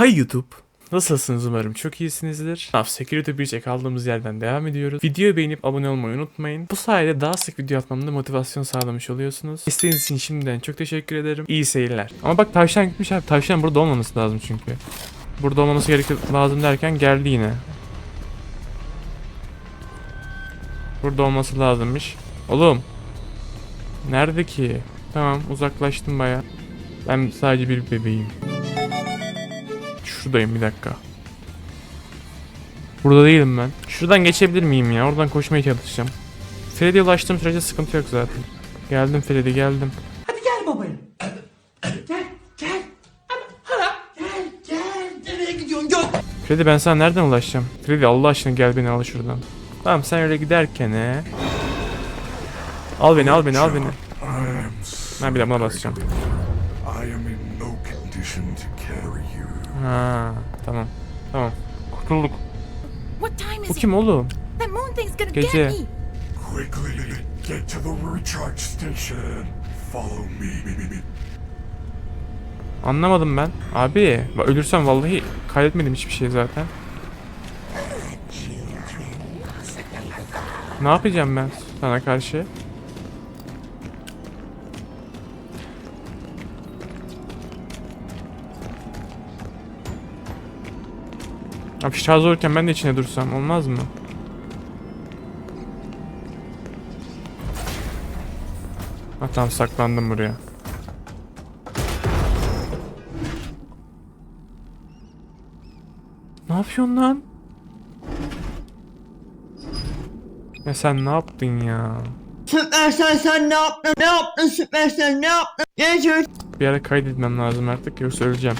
Hay YouTube. Nasılsınız umarım çok iyisinizdir. Naf Security Breach'e kaldığımız yerden devam ediyoruz. Videoyu beğenip abone olmayı unutmayın. Bu sayede daha sık video atmamda motivasyon sağlamış oluyorsunuz. İsteğiniz için şimdiden çok teşekkür ederim. İyi seyirler. Ama bak tavşan gitmiş abi. Tavşan burada olmaması lazım çünkü. Burada olmaması gerekiyor lazım derken geldi yine. Burada olması lazımmış. Oğlum. Nerede ki? Tamam uzaklaştım baya. Ben sadece bir bebeğim. Şuradayım bir dakika. Burada değilim ben. Şuradan geçebilir miyim ya? Oradan koşmaya çalışacağım. Freddy'ye ulaştığım sürece sıkıntı yok zaten. Geldim Freddy geldim. Hadi gel babaya. Gel, gel. Hala, gel, gel. Nereye gidiyorsun? Gel. Freddy ben sana nereden ulaşacağım? Freddy Allah aşkına gel beni al şuradan. Tamam sen öyle giderken he. Al beni al beni al beni. Ben bir de buna basacağım. I am in no condition to carry you. Ha tamam. Tamam. Kurtulduk. What time Bu kim oğlum? That moon thing's gonna Gece. get me. Quickly, get to the recharge station. Follow me. Anlamadım ben. Abi bak ölürsem vallahi kaybetmedim hiçbir şey zaten. Ne yapacağım ben sana karşı? Abi şarj olurken ben de içine dursam olmaz mı? Ha tamam saklandım buraya. Ne yapıyorsun lan? Ya sen ne yaptın ya? Süpersen sen ne yaptın? Ne yaptın Süpersen ne yaptın? Gece Bir ara kaydetmem lazım artık yoksa öleceğim.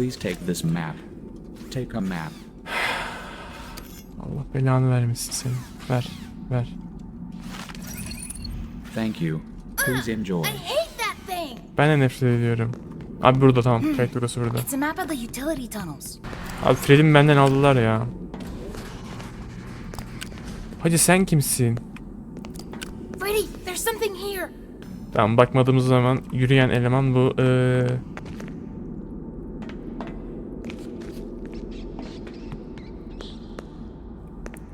Please take this map. Take a map. Allah belanı vermesin seni. Ver, ver. Thank you. Please enjoy. I hate that thing. Ben de nefret ediyorum. Abi burada tamam. Kayıt burası burada. It's a map of the utility tunnels. Abi Freddy'mi benden aldılar ya. Hacı sen kimsin? Freddy, there's something here. Tamam bakmadığımız zaman yürüyen eleman bu. Ee...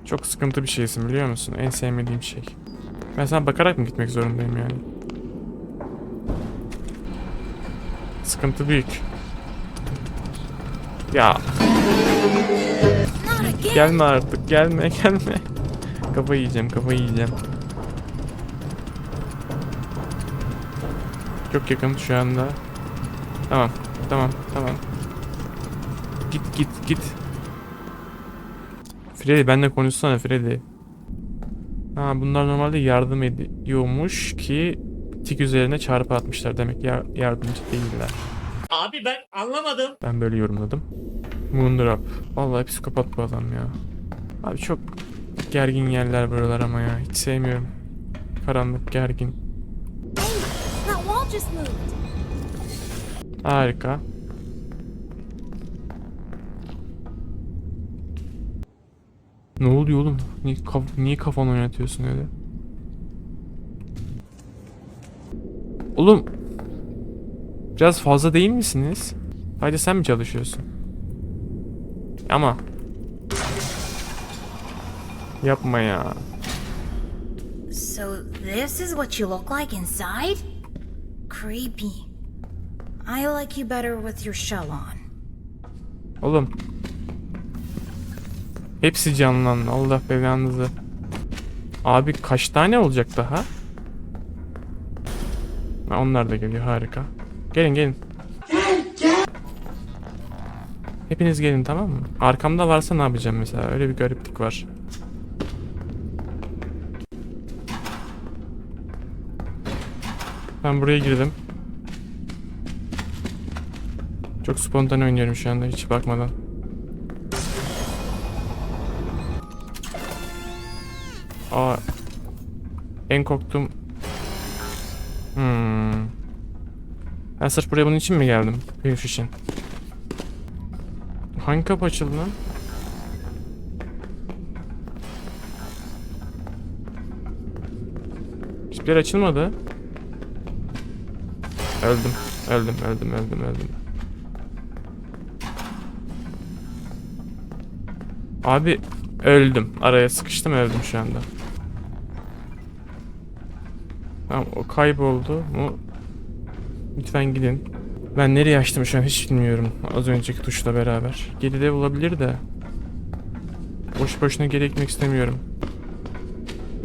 Çok sıkıntı bir şeysin biliyor musun? En sevmediğim şey. Ben sana bakarak mı gitmek zorundayım yani? Sıkıntı büyük. Ya gelme artık gelme gelme. Kafayı yiyeceğim kafayı yiyeceğim. Çok yakın şu anda. Tamam tamam tamam. Git git git. Freddy benimle konuşsana Freddy. Ha bunlar normalde yardım ediyormuş ki tik üzerine çarpı atmışlar demek ya yardımcı değiller. Abi ben anlamadım. Ben böyle yorumladım. Moondrop. Vallahi psikopat bu adam ya. Abi çok gergin yerler buralar ama ya. Hiç sevmiyorum. Karanlık, gergin. Harika. Ne oluyor oğlum? Niye, kaf- niye kafanı oynatıyorsun öyle? Oğlum. Biraz fazla değil misiniz? Sadece sen mi çalışıyorsun? Ama. Yapma ya. So this is what you look like inside? Creepy. I like you better with your shell on. Oğlum. Hepsi canlandı. Allah belanızı. Abi kaç tane olacak daha? Ha, onlar da geliyor harika. Gelin gelin. Hepiniz gelin tamam mı? Arkamda varsa ne yapacağım mesela? Öyle bir gariplik var. Ben buraya girdim. Çok spontane oynuyorum şu anda hiç bakmadan. Aa. En korktuğum... Hmm. Ben sırf buraya bunun için mi geldim? Keyif için. Hangi kapı açıldı lan? Hiçbir açılmadı. Öldüm. Öldüm, öldüm, öldüm, öldüm. Abi öldüm. Araya sıkıştım öldüm şu anda. Tamam o kayboldu mu? Lütfen gidin. Ben nereye açtım şu an hiç bilmiyorum. Az önceki tuşla beraber. Geride olabilir de. Boş boşuna geri gitmek istemiyorum.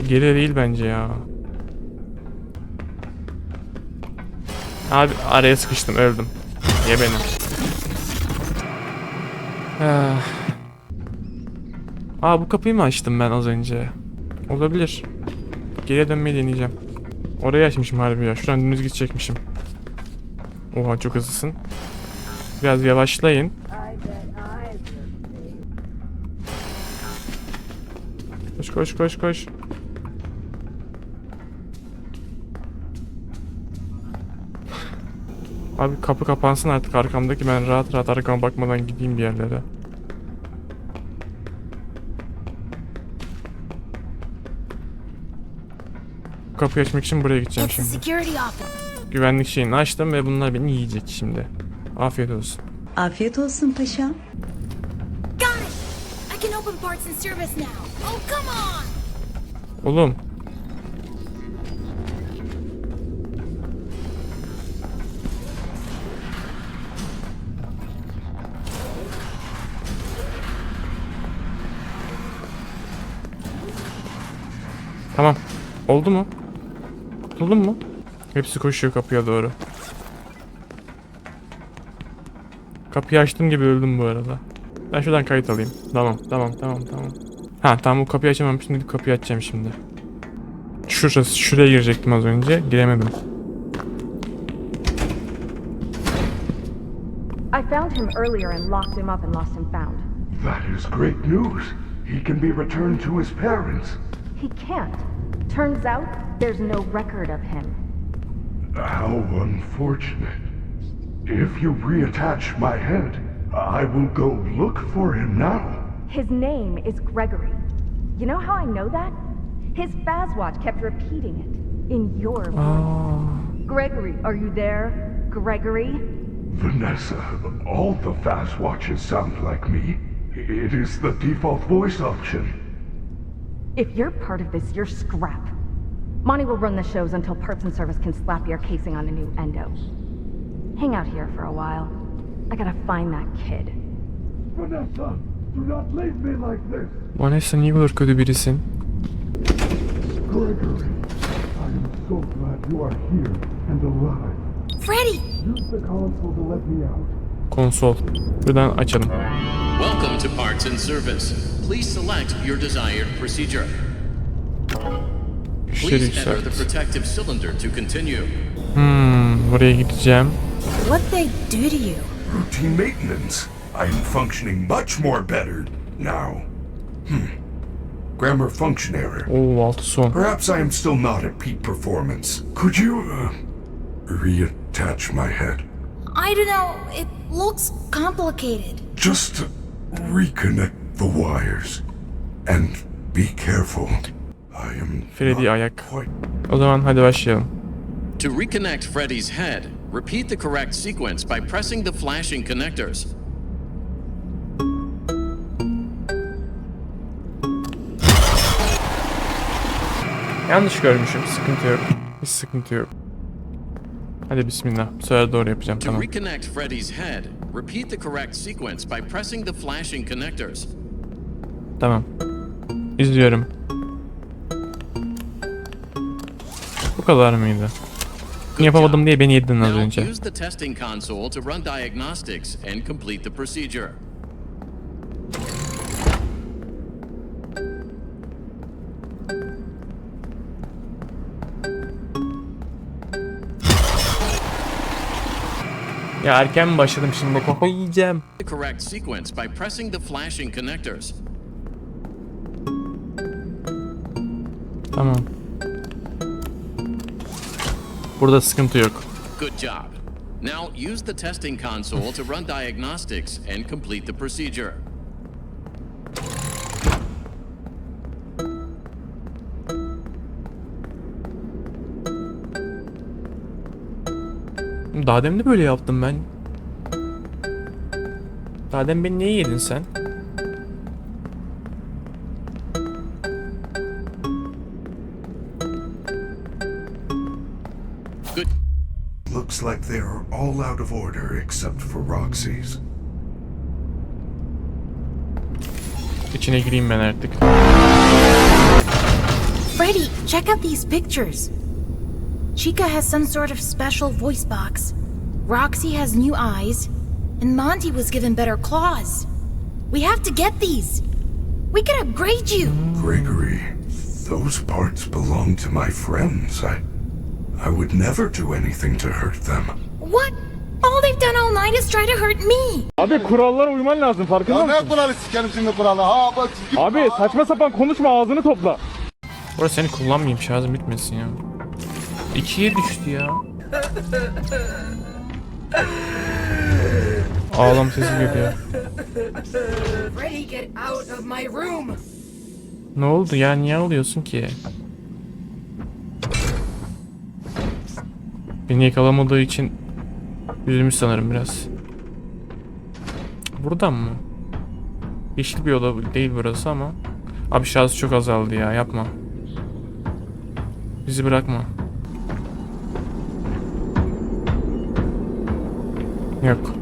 Geri değil bence ya. Abi araya sıkıştım öldüm. Ye beni. Ah. Aa bu kapıyı mı açtım ben az önce? Olabilir. Geriye dönmeyi deneyeceğim. Orayı açmışım harbi ya. Şuradan dümdüz gidecekmişim. Oha çok hızlısın. Biraz yavaşlayın. Koş koş koş koş. Abi kapı kapansın artık arkamdaki ben rahat rahat arkama bakmadan gideyim bir yerlere. Kapıyı açmak için buraya gideceğim şimdi. Güvenlik şeyini açtım ve bunlar beni yiyecek şimdi. Afiyet olsun. Afiyet olsun paşam. Oh! Oğlum. Tamam. Oldu mu? Kurtuldun mu? Hepsi koşuyor kapıya doğru. Kapıyı açtığım gibi öldüm bu arada. Ben şuradan kayıt alayım. Tamam, tamam, tamam, tamam. Ha tamam bu kapıyı açamamıştım gidip kapıyı açacağım şimdi. Şurası, şuraya girecektim az önce. Giremedim. I found him earlier and locked him up and lost him found. That is great news. He can be returned to his parents. He can't. Turns out there's no record of him. How unfortunate. If you reattach my head, I will go look for him now. His name is Gregory. You know how I know that? His Fazwatch kept repeating it in your ah. voice. Gregory, are you there? Gregory? Vanessa, all the Fazwatches sound like me. It is the default voice option. If you're part of this, you're scrap. Monty will run the shows until Parts and Service can slap your casing on a new endo. Hang out here for a while. I gotta find that kid. Vanessa, do not leave me like this. Vanessa niye bu kadar kötü birisin? Gregory, I am so glad you are here and alive. Freddy! Use the console to let me out. Konsol. Buradan açalım. Welcome to Parts and Service. Please select your desired procedure. Please enter the protective cylinder to continue. Hmm, buraya gideceğim. What they do to you? Routine maintenance. I am functioning much more better now. Hmm. Grammar function error. Oo altı son. Perhaps I am still not at peak performance. Could you, uh, reattach my head? I don't know. It looks complicated. Just reconnect the wires. And be careful. I am Freddy not ayak. quite O zaman hadi başlayalım. To reconnect Freddy's head, repeat the correct sequence by pressing the flashing connectors. Yanlış görmüşüm. Sıkıntı yok. Hiç sıkıntı yok. Hadi bismillah. Bu sefer doğru yapacağım To tamam. reconnect Freddy's head, repeat the correct sequence by pressing the flashing connectors. Tamam. İzliyorum. Bu kadar mıydı? Good Yapamadım diye beni yedin az Now önce. use the testing console to run diagnostics and complete the procedure. Ya erken mi başladım şimdi? Kafayı yiyeceğim. Correct sequence by pressing the flashing connectors. Tamam. Burada sıkıntı yok. Good job. Now use the testing console to run diagnostics and complete the procedure. Daha demin de böyle yaptım ben. Daha demin beni niye yedin sen? Good. Looks like they are all out of order except for Roxy's. İçine gireyim ben artık. Freddy, check out these pictures. Chica has some sort of special voice box. Roxy has new eyes. And Monty was given better claws. We have to get these. We can upgrade you. Gregory, those parts belong to my friends. I. I would never do anything to hurt them. What? All they've done all night is try to hurt me. Abi kurallara uyman lazım farkında mısın? Ne kuralı sikerim şimdi kuralı ha bak Abi saçma sapan konuşma ağzını topla. Burası seni kullanmayayım şarjım bitmesin ya. İkiye düştü ya. Ağlam sesi geliyor. Ne oldu ya niye ağlıyorsun ki? Beni yakalamadığı için üzülmüş sanırım biraz. Buradan mı? Yeşil bir oda değil burası ama. Abi şarjı çok azaldı ya yapma. Bizi bırakma. Yok.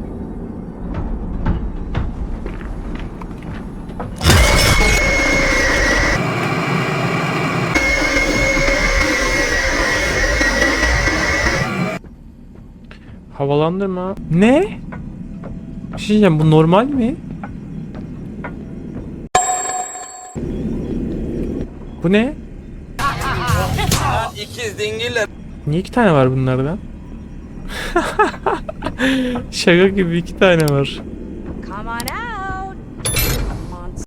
Havalandırma. Ne? Bir şey diyeceğim bu normal mi? Bu ne? İkiz dingiller. Niye iki tane var bunlardan? Şaka gibi iki tane var.